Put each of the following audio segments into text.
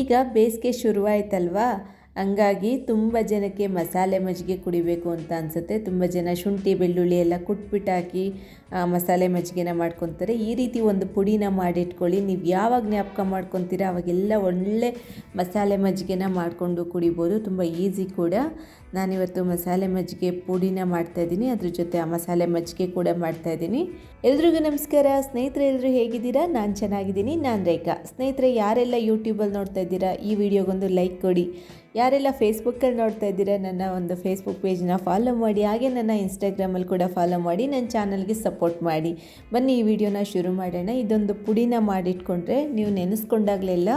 ಈಗ ಬೇಸಿಗೆ ಶುರುವಾಯ್ತಲ್ವಾ? ಹಂಗಾಗಿ ತುಂಬ ಜನಕ್ಕೆ ಮಸಾಲೆ ಮಜ್ಜಿಗೆ ಕುಡಿಬೇಕು ಅಂತ ಅನಿಸುತ್ತೆ. ತುಂಬ ಜನ ಶುಂಠಿ, ಬೆಳ್ಳುಳ್ಳಿ ಎಲ್ಲ ಕುಟ್ಬಿಟ್ಟು ಹಾಕಿ ಮಸಾಲೆ ಮಜ್ಜಿಗೆನ ಮಾಡ್ಕೊತಾರೆ. ಈ ರೀತಿ ಒಂದು ಪುಡಿನ ಮಾಡಿಟ್ಕೊಳ್ಳಿ. ನೀವು ಯಾವಾಗ ಜ್ಞಾಪಕ ಮಾಡ್ಕೊತೀರ ಅವಾಗೆಲ್ಲ ಒಳ್ಳೆ ಮಸಾಲೆ ಮಜ್ಜಿಗೆನ ಮಾಡಿಕೊಂಡು ಕುಡಿಬೋದು. ತುಂಬ ಈಸಿ ಕೂಡ. ನಾನಿವತ್ತು ಮಸಾಲೆ ಮಜ್ಜಿಗೆ ಪುಡಿನ ಮಾಡ್ತಾಯಿದ್ದೀನಿ ಅದ್ರ ಜೊತೆ ಆ ಮಸಾಲೆ ಮಜ್ಜಿಗೆ ಕೂಡ ಮಾಡ್ತಾಯಿದ್ದೀನಿ ಎಲ್ರಿಗೂ ನಮಸ್ಕಾರ. ಸ್ನೇಹಿತರೆ ಎಲ್ಲರೂ ಹೇಗಿದ್ದೀರಾ? ನಾನು ಚೆನ್ನಾಗಿದ್ದೀನಿ. ನಾನು ರೇಖಾ. ಸ್ನೇಹಿತರೆ, ಯಾರೆಲ್ಲ ಯೂಟ್ಯೂಬಲ್ಲಿ ನೋಡ್ತಾ ಇದ್ದೀರಾ, ಈ ವಿಡಿಯೋಗೊಂದು ಲೈಕ್ ಕೊಡಿ. ಯಾರೆಲ್ಲ ಫೇಸ್ಬುಕ್ಕಲ್ಲಿ ನೋಡ್ತಾ ಇದ್ದೀರಾ, ನನ್ನ ಒಂದು ಫೇಸ್ಬುಕ್ ಪೇಜ್ನ ಫಾಲೋ ಮಾಡಿ. ಹಾಗೆ ನನ್ನ ಇನ್ಸ್ಟಾಗ್ರಾಮಲ್ಲಿ ಕೂಡ ಫಾಲೋ ಮಾಡಿ. ನನ್ನ ಚಾನಲ್ಗೆ ಸಪೋರ್ಟ್ ಮಾಡಿ. ಬನ್ನಿ, ಈ ವಿಡಿಯೋನ ಶುರು ಮಾಡೋಣ. ಇದೊಂದು ಪುಡಿನ ಮಾಡಿಟ್ಕೊಂಡ್ರೆ ನೀವು ನೆನೆಸ್ಕೊಂಡಾಗಲೆಲ್ಲ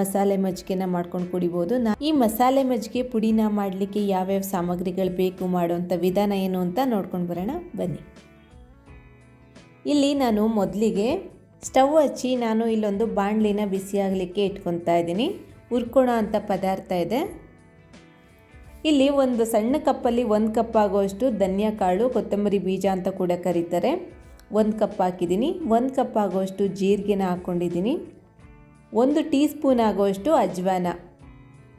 ಮಸಾಲೆ ಮಜ್ಜಿಗೆನ ಮಾಡ್ಕೊಂಡು ಕುಡಿಬೋದು. ನಾ ಈ ಮಸಾಲೆ ಮಜ್ಜಿಗೆ ಪುಡಿನ ಮಾಡಲಿಕ್ಕೆ ಯಾವ್ಯಾವ ಸಾಮಗ್ರಿಗಳು ಬೇಕು ಮಾಡುವಂಥ ವಿಧಾನ ಏನು ಅಂತ ನೋಡ್ಕೊಂಡು ಬರೋಣ. ಬನ್ನಿ. ಇಲ್ಲಿ ನಾನು ಮೊದಲಿಗೆ ಸ್ಟವ್ ಹಚ್ಚಿ ನಾನು ಇಲ್ಲೊಂದು ಬಾಣಲಿನ ಬಿಸಿಯಾಗಲಿಕ್ಕೆ ಇಟ್ಕೊತಾ ಇದ್ದೀನಿ. ಉರ್ಕೋಣ ಅಂತ ಪದಾರ್ಥ ಇದೆ. ಇಲ್ಲಿ ಒಂದು ಸಣ್ಣ ಕಪ್ಪಲ್ಲಿ ಒಂದು ಕಪ್ ಆಗೋಷ್ಟು ಧನಿಯಾ ಕಾಳು, ಕೊತ್ತಂಬರಿ ಬೀಜ ಅಂತ ಕೂಡ ಕರೀತಾರೆ. ಒಂದು ಕಪ್ ಹಾಕಿದ್ದೀನಿ. ಒಂದು ಕಪ್ ಆಗೋಷ್ಟು ಜೀರಿಗೆನ ಹಾಕ್ಕೊಂಡಿದ್ದೀನಿ. ಒಂದು ಟೀ ಸ್ಪೂನ್ ಆಗೋಷ್ಟು ಅಜ್ವಾನ.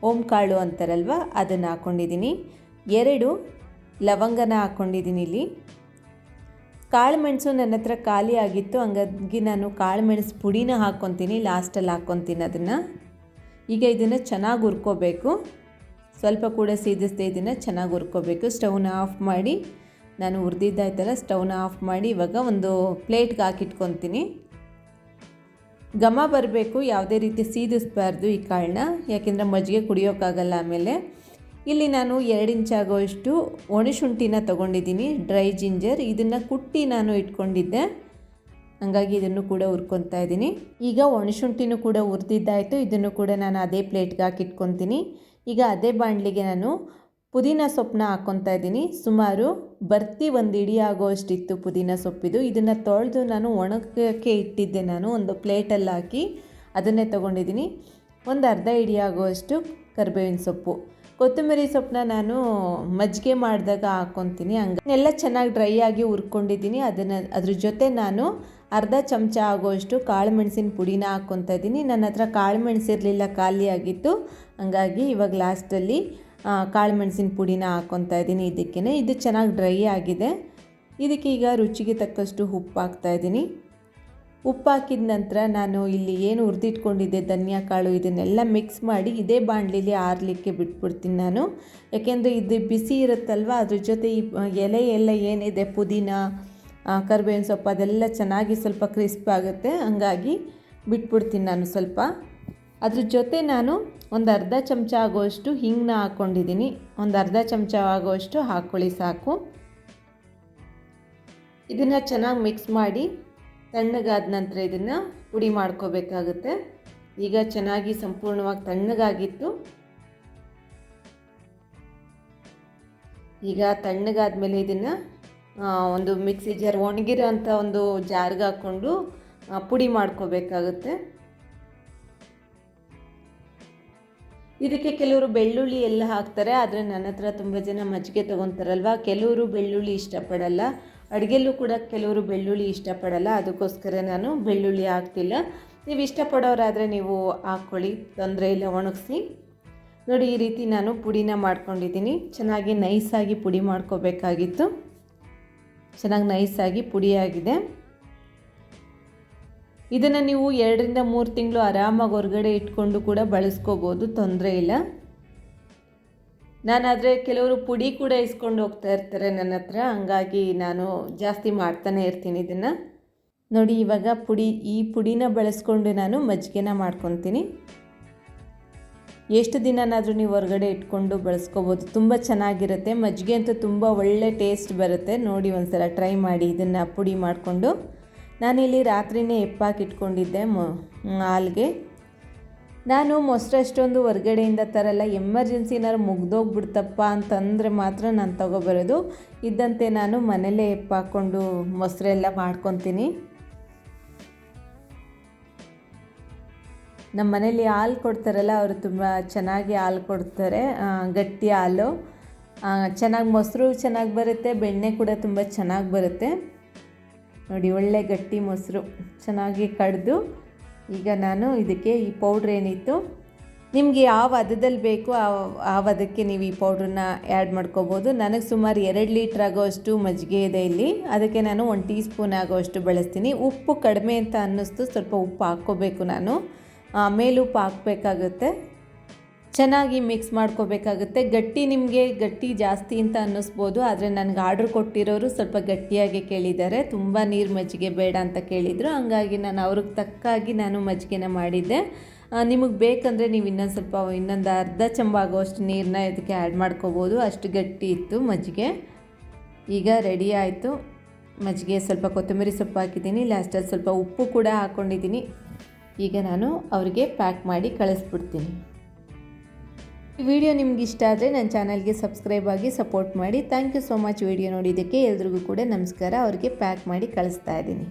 ಓಂ ಕಾಳು ಅಂತಾರಲ್ವ? ಅದನ್ನು ಹಾಕ್ಕೊಂಡಿದ್ದೀನಿ ಎರಡು ಲವಂಗನ ಹಾಕ್ಕೊಂಡಿದ್ದೀನಿ ಇಲ್ಲಿ. ಕಾಳುಮೆಣಸು ನನ್ನ ಹತ್ರ ಖಾಲಿ ಆಗಿತ್ತು, ಹಂಗಾಗಿ ನಾನು ಕಾಳುಮೆಣಸು ಪುಡಿನ ಹಾಕ್ಕೊತೀನಿ, ಲಾಸ್ಟಲ್ಲಿ ಹಾಕ್ಕೊತೀನಿ ಅದನ್ನು. ಈಗ ಇದನ್ನು ಚೆನ್ನಾಗಿ ಹುರ್ಕೋಬೇಕು. ಸ್ವಲ್ಪ ಕೂಡ ಸೀದಿಸದೆ ಇದನ್ನು ಚೆನ್ನಾಗಿ ಹುರ್ಕೋಬೇಕು. ಸ್ಟವ್ನ ಆಫ್ ಮಾಡಿ, ನಾನು ಹುರಿದಿದ್ದಾಯ್ತಲ್ಲ, ಸ್ಟವ್ನ ಆಫ್ ಮಾಡಿ ಇವಾಗ ಒಂದು ಪ್ಲೇಟ್ಗೆ ಹಾಕಿಟ್ಕೊತೀನಿ. ಘಮ ಬರಬೇಕು, ಯಾವುದೇ ರೀತಿ ಸೀದಿಸ್ಬಾರ್ದು ಈ ಕಾಳನ್ನ, ಯಾಕೆಂದರೆ ಮಜ್ಜಿಗೆ ಕುಡಿಯೋಕ್ಕಾಗಲ್ಲ ಆಮೇಲೆ. ಇಲ್ಲಿ ನಾನು ಎರಡು ಇಂಚ್ ಆಗೋಷ್ಟು ಒಣಶುಂಠಿನ ತೊಗೊಂಡಿದ್ದೀನಿ, ಡ್ರೈ ಜಿಂಜರ್. ಇದನ್ನು ಕುಟ್ಟಿ ನಾನು ಇಟ್ಕೊಂಡಿದ್ದೆ. ಹಂಗಾಗಿ ಇದನ್ನು ಕೂಡ ಹುರ್ಕೊತಾ ಇದ್ದೀನಿ. ಈಗ ಒಣಶುಂಠಿನೂ ಕೂಡ ಹುರಿದಿದ್ದಾಯಿತು, ಇದನ್ನು ಕೂಡ ನಾನು ಅದೇ ಪ್ಲೇಟ್ಗೆ ಹಾಕಿಟ್ಕೊತೀನಿ. ಈಗ ಅದೇ ಬಾಣಲಿಗೆ ನಾನು ಪುದೀನ ಸೊಪ್ಪನ್ನ ಹಾಕ್ಕೊತಾ ಇದ್ದೀನಿ. ಸುಮಾರು ಬರ್ತಿ ಒಂದು ಇಡಿ ಆಗೋಷ್ಟಿತ್ತು ಪುದೀನ ಸೊಪ್ಪಿದು. ಇದನ್ನು ತೊಳೆದು ನಾನು ಒಣಗಕ್ಕೆ ಇಟ್ಟಿದ್ದೆ ನಾನು. ಒಂದು ಪ್ಲೇಟಲ್ಲಿ ಹಾಕಿ ಅದನ್ನೇ ತೊಗೊಂಡಿದ್ದೀನಿ. ಒಂದು ಅರ್ಧ ಇಡಿ ಆಗುವಷ್ಟು ಕರಿಬೇವಿನ ಸೊಪ್ಪು. ಕೊತ್ತಂಬರಿ ಸೊಪ್ಪನ್ನ ನಾನು ಮಜ್ಜಿಗೆ ಮಾಡಿದಾಗ ಹಾಕ್ಕೊತೀನಿ ಹಂಗೆಲ್ಲ ಚೆನ್ನಾಗಿ ಡ್ರೈ ಆಗಿ ಹುರ್ಕೊಂಡಿದ್ದೀನಿ. ಅದನ್ನು ಅದ್ರ ಜೊತೆ ನಾನು ಅರ್ಧ ಚಮಚ ಆಗೋಷ್ಟು ಕಾಳು ಮೆಣಸಿನ ಪುಡಿನ ಹಾಕ್ಕೊತಾ ಇದ್ದೀನಿ. ನನ್ನ ಹತ್ರ ಕಾಳು ಮೆಣಸಿರಲಿಲ್ಲ ಖಾಲಿ ಆಗಿತ್ತು ಹಂಗಾಗಿ ಇವಾಗ ಲಾಸ್ಟಲ್ಲಿ ಕಾಳು ಮೆಣಸಿನ ಪುಡಿನ ಹಾಕ್ಕೊತಾ ಇದ್ದೀನಿ. ಇದಕ್ಕೆ ಇದು ಚೆನ್ನಾಗಿ ಡ್ರೈ ಆಗಿದೆ. ಇದಕ್ಕೆ ಈಗ ರುಚಿಗೆ ತಕ್ಕಷ್ಟು ಉಪ್ಪು ಹಾಕ್ತಾ ಇದ್ದೀನಿ. ಉಪ್ಪು ಹಾಕಿದ ನಂತರ ನಾನು ಇಲ್ಲಿ ಏನು ಹುರಿದಿಟ್ಕೊಂಡಿದ್ದೆ, ಧನಿಯಾ ಕಾಳು ಇದನ್ನೆಲ್ಲ ಮಿಕ್ಸ್ ಮಾಡಿ ಇದೇ ಬಾಣಲಿಲಿ ಆರಲಿಕ್ಕೆ ಬಿಟ್ಬಿಡ್ತೀನಿ ನಾನು. ಯಾಕೆಂದರೆ ಇದು ಬಿಸಿ ಇರುತ್ತಲ್ವ, ಅದ್ರ ಜೊತೆ ಈ ಎಲೆ ಎಲ್ಲ ಏನಿದೆ, ಪುದೀನ ಕರಿಬೇವಿನ ಸೊಪ್ಪು ಅದೆಲ್ಲ ಚೆನ್ನಾಗಿ ಸ್ವಲ್ಪ ಕ್ರಿಸ್ಪ್ ಆಗುತ್ತೆ. ಹಂಗಾಗಿ ಬಿಟ್ಬಿಡ್ತೀನಿ ನಾನು ಸ್ವಲ್ಪ. ಅದ್ರ ಜೊತೆ ನಾನು ಒಂದು ಅರ್ಧ ಚಮಚ ಆಗುವಷ್ಟು ಹಿಂಗನ್ನ ಹಾಕ್ಕೊಂಡಿದ್ದೀನಿ. ಒಂದು ಅರ್ಧ ಚಮಚ ಆಗುವಷ್ಟು ಹಾಕ್ಕೊಳ್ಳಿ ಸಾಕು. ಇದನ್ನು ಚೆನ್ನಾಗಿ ಮಿಕ್ಸ್ ಮಾಡಿ ತಣ್ಣಗಾದ ನಂತರ ಇದನ್ನು ಪುಡಿ ಮಾಡ್ಕೋಬೇಕಾಗುತ್ತೆ. ಈಗ ಚೆನ್ನಾಗಿ ಸಂಪೂರ್ಣವಾಗಿ ತಣ್ಣಗಾಗಿತ್ತು. ಈಗ ತಣ್ಣಗಾದ ಮೇಲೆ ಇದನ್ನು ಒಂದು ಮಿಕ್ಸಿ ಜಾರ್ ಒಣಗಿರೋ ಅಂಥ ಒಂದು ಜಾರ್ಗೆ ಹಾಕ್ಕೊಂಡು ಪುಡಿ ಮಾಡ್ಕೋಬೇಕಾಗುತ್ತೆ. ಇದಕ್ಕೆ ಕೆಲವರು ಬೆಳ್ಳುಳ್ಳಿ ಎಲ್ಲ ಹಾಕ್ತಾರೆ, ಆದರೆ ನನ್ನ ಹತ್ರ ತುಂಬ ಜನ ಮಜ್ಜಿಗೆ ತೊಗೊತಾರಲ್ವ? ಕೆಲವರು ಬೆಳ್ಳುಳ್ಳಿ ಇಷ್ಟಪಡಲ್ಲ. ಅಡುಗೆಲ್ಲೂ ಕೂಡ ಕೆಲವರು ಬೆಳ್ಳುಳ್ಳಿ ಇಷ್ಟಪಡಲ್ಲ. ಅದಕ್ಕೋಸ್ಕರ ನಾನು ಬೆಳ್ಳುಳ್ಳಿ ಹಾಕ್ತಿಲ್ಲ. ನೀವು ಇಷ್ಟಪಡೋರಾದರೆ ನೀವು ಹಾಕ್ಕೊಳ್ಳಿ ತೊಂದರೆ ಇಲ್ಲ, ಒಣಗಿಸಿ. ನೋಡಿ, ಈ ರೀತಿ ನಾನು ಪುಡಿನ ಮಾಡ್ಕೊಂಡಿದ್ದೀನಿ. ಚೆನ್ನಾಗಿ ನೈಸಾಗಿ ಪುಡಿ ಮಾಡ್ಕೋಬೇಕಾಗಿತ್ತು. ಚೆನ್ನಾಗಿ ನೈಸಾಗಿ ಪುಡಿಯಾಗಿದೆ ಇದನ್ನು ನೀವು ಎರಡರಿಂದ ಮೂರು ತಿಂಗಳು ಆರಾಮಾಗಿ ಹೊರಗಡೆ ಇಟ್ಕೊಂಡು ಕೂಡ ಬಳಸ್ಕೋಬೋದು, ತೊಂದರೆ ಇಲ್ಲ. ನಾನಾದರೆ ಕೆಲವರು ಪುಡಿ ಕೂಡ ಇಸ್ಕೊಂಡು ಹೋಗ್ತಾ ಇರ್ತಾರೆ ನನ್ನ ಹತ್ರ, ಹಂಗಾಗಿ ನಾನು ಜಾಸ್ತಿ ಮಾಡ್ತಾನೆ ಇರ್ತೀನಿ ಇದನ್ನು. ನೋಡಿ, ಇವಾಗ ಪುಡಿ, ಈ ಪುಡಿನ ಬಳಸ್ಕೊಂಡು ನಾನು ಮಜ್ಜಿಗೆನ ಮಾಡ್ಕೊತೀನಿ. ಎಷ್ಟು ದಿನನಾದರೂ ನೀವು ಹೊರಗಡೆ ಇಟ್ಕೊಂಡು ಬಳಸ್ಕೋಬೋದು, ತುಂಬ ಚೆನ್ನಾಗಿರುತ್ತೆ. ಮಜ್ಜಿಗೆ ಅಂತೂ ತುಂಬ ಒಳ್ಳೆ ಟೇಸ್ಟ್ ಬರುತ್ತೆ. ನೋಡಿ, ಒಂದ್ಸಲ ಟ್ರೈ ಮಾಡಿ ಇದನ್ನು ಪುಡಿ ಮಾಡಿಕೊಂಡು. ನಾನಿಲ್ಲಿ ರಾತ್ರಿನೇ ಎಪ್ಪಾಕಿಟ್ಕೊಂಡಿದ್ದೆ ಮೊ, ಹಾಲ್ಗೆ. ನಾನು ಮೊಸರು ಅಷ್ಟೊಂದು ಹೊರ್ಗಡೆಯಿಂದ ತರಲ್ಲ, ಎಮರ್ಜೆನ್ಸಿ ಏನಾದ್ರು ಮುಗ್ದೋಗ್ಬಿಡ್ತಪ್ಪ ಅಂತಂದರೆ ಮಾತ್ರ ನಾನು ತಗೊಬರೋದು. ಇದ್ದಂತೆ ನಾನು ಮನೇಲೇ ಎಪ್ಪಾಕೊಂಡು ಮೊಸರೆಲ್ಲ ಮಾಡ್ಕೊತೀನಿ. ನಮ್ಮ ಮನೇಲಿ ಹಾಲು ಕೊಡ್ತಾರಲ್ಲ, ಅವರು ತುಂಬ ಚೆನ್ನಾಗಿ ಹಾಲು ಕೊಡ್ತಾರೆ ಗಟ್ಟಿ ಹಾಲು. ಚೆನ್ನಾಗಿ ಮೊಸರು ಚೆನ್ನಾಗಿ ಬರುತ್ತೆ, ಬೆಣ್ಣೆ ಕೂಡ ತುಂಬ ಚೆನ್ನಾಗಿ ಬರುತ್ತೆ. ನೋಡಿ, ಒಳ್ಳೆ ಗಟ್ಟಿ ಮೊಸರು ಚೆನ್ನಾಗಿ ಕಡೆದು ಈಗ ನಾನು ಇದಕ್ಕೆ ಈ ಪೌಡ್ರ್ ಏನಿತ್ತು, ನಿಮಗೆ ಯಾವ ಹದದಲ್ಲಿ ಬೇಕು ಆ ಹದಕ್ಕೆ ನೀವು ಈ ಪೌಡ್ರನ್ನ ಆ್ಯಡ್ ಮಾಡ್ಕೋಬೋದು. ನನಗೆ ಸುಮಾರು ಎರಡು ಲೀಟ್ರ್ ಆಗೋಷ್ಟು ಮಜ್ಜಿಗೆ ಇದೆ ಇಲ್ಲಿ. ಅದಕ್ಕೆ ನಾನು ಒಂದು ಟೀ ಸ್ಪೂನ್ ಆಗೋಷ್ಟು ಬಳಸ್ತೀನಿ. ಉಪ್ಪು ಕಡಿಮೆ ಅಂತ ಅನ್ನಿಸ್ತು, ಸ್ವಲ್ಪ ಉಪ್ಪು ಹಾಕ್ಕೋಬೇಕು ನಾನು. ಆಮೇಲೆ ಉಪ್ಪು ಹಾಕಬೇಕಾಗುತ್ತೆ. ಚೆನ್ನಾಗಿ ಮಿಕ್ಸ್ ಮಾಡ್ಕೋಬೇಕಾಗುತ್ತೆ. ಗಟ್ಟಿ ನಿಮಗೆ ಗಟ್ಟಿ ಜಾಸ್ತಿ ಅಂತ ಅನ್ನಿಸ್ಬೋದು. ಆದರೆ ನನಗೆ ಆರ್ಡ್ರ್ ಕೊಟ್ಟಿರೋರು ಸ್ವಲ್ಪ ಗಟ್ಟಿಯಾಗಿ ಕೇಳಿದ್ದಾರೆ. ತುಂಬ ನೀರು ಮಜ್ಜಿಗೆ ಬೇಡ ಅಂತ ಕೇಳಿದರು. ಹಂಗಾಗಿ ನಾನು ಅವ್ರಿಗೆ ತಕ್ಕಾಗಿ ನಾನು ಮಜ್ಜಿಗೆನ ಮಾಡಿದ್ದೆ. ನಿಮಗೆ ಬೇಕಂದರೆ ನೀವು ಇನ್ನೊಂದು ಸ್ವಲ್ಪ ಇನ್ನೊಂದು ಅರ್ಧ ಚಂಬ ಆಗೋಷ್ಟು ನೀರನ್ನ ಇದಕ್ಕೆ ಆ್ಯಡ್ ಮಾಡ್ಕೋಬೋದು. ಅಷ್ಟು ಗಟ್ಟಿ ಇತ್ತು ಮಜ್ಜಿಗೆ. ಈಗ ರೆಡಿ ಆಯಿತು. ಮಜ್ಜಿಗೆ ಸ್ವಲ್ಪ ಕೊತ್ತಂಬರಿ ಸೊಪ್ಪು ಹಾಕಿದ್ದೀನಿ. ಲಾಸ್ಟಲ್ಲಿ ಸ್ವಲ್ಪ ಉಪ್ಪು ಕೂಡ ಹಾಕ್ಕೊಂಡಿದ್ದೀನಿ ಈಗ ನಾನು ಅವರಿಗೆ ಪ್ಯಾಕ್ ಮಾಡಿ ಕಳಿಸ್ಬಿಡ್ತೀನಿ. ವಿಡಿಯೋ ನಿಮ್ಗೆ ಇಷ್ಟ ಆದರೆ ನನ್ನ ಚಾನಲ್ಗೆ ಸಬ್ಸ್ಕ್ರೈಬ್ ಆಗಿ ಸಪೋರ್ಟ್ ಮಾಡಿ. Thank you so much video ನೋಡಿದ್ದಕ್ಕೆ. ಎಲ್ರಿಗೂ ಕೂಡ ನಮಸ್ಕಾರ. ಅವ್ರಿಗೆ ಪ್ಯಾಕ್ ಮಾಡಿ ಕಳಿಸ್ತಾ ಇದ್ದೀನಿ.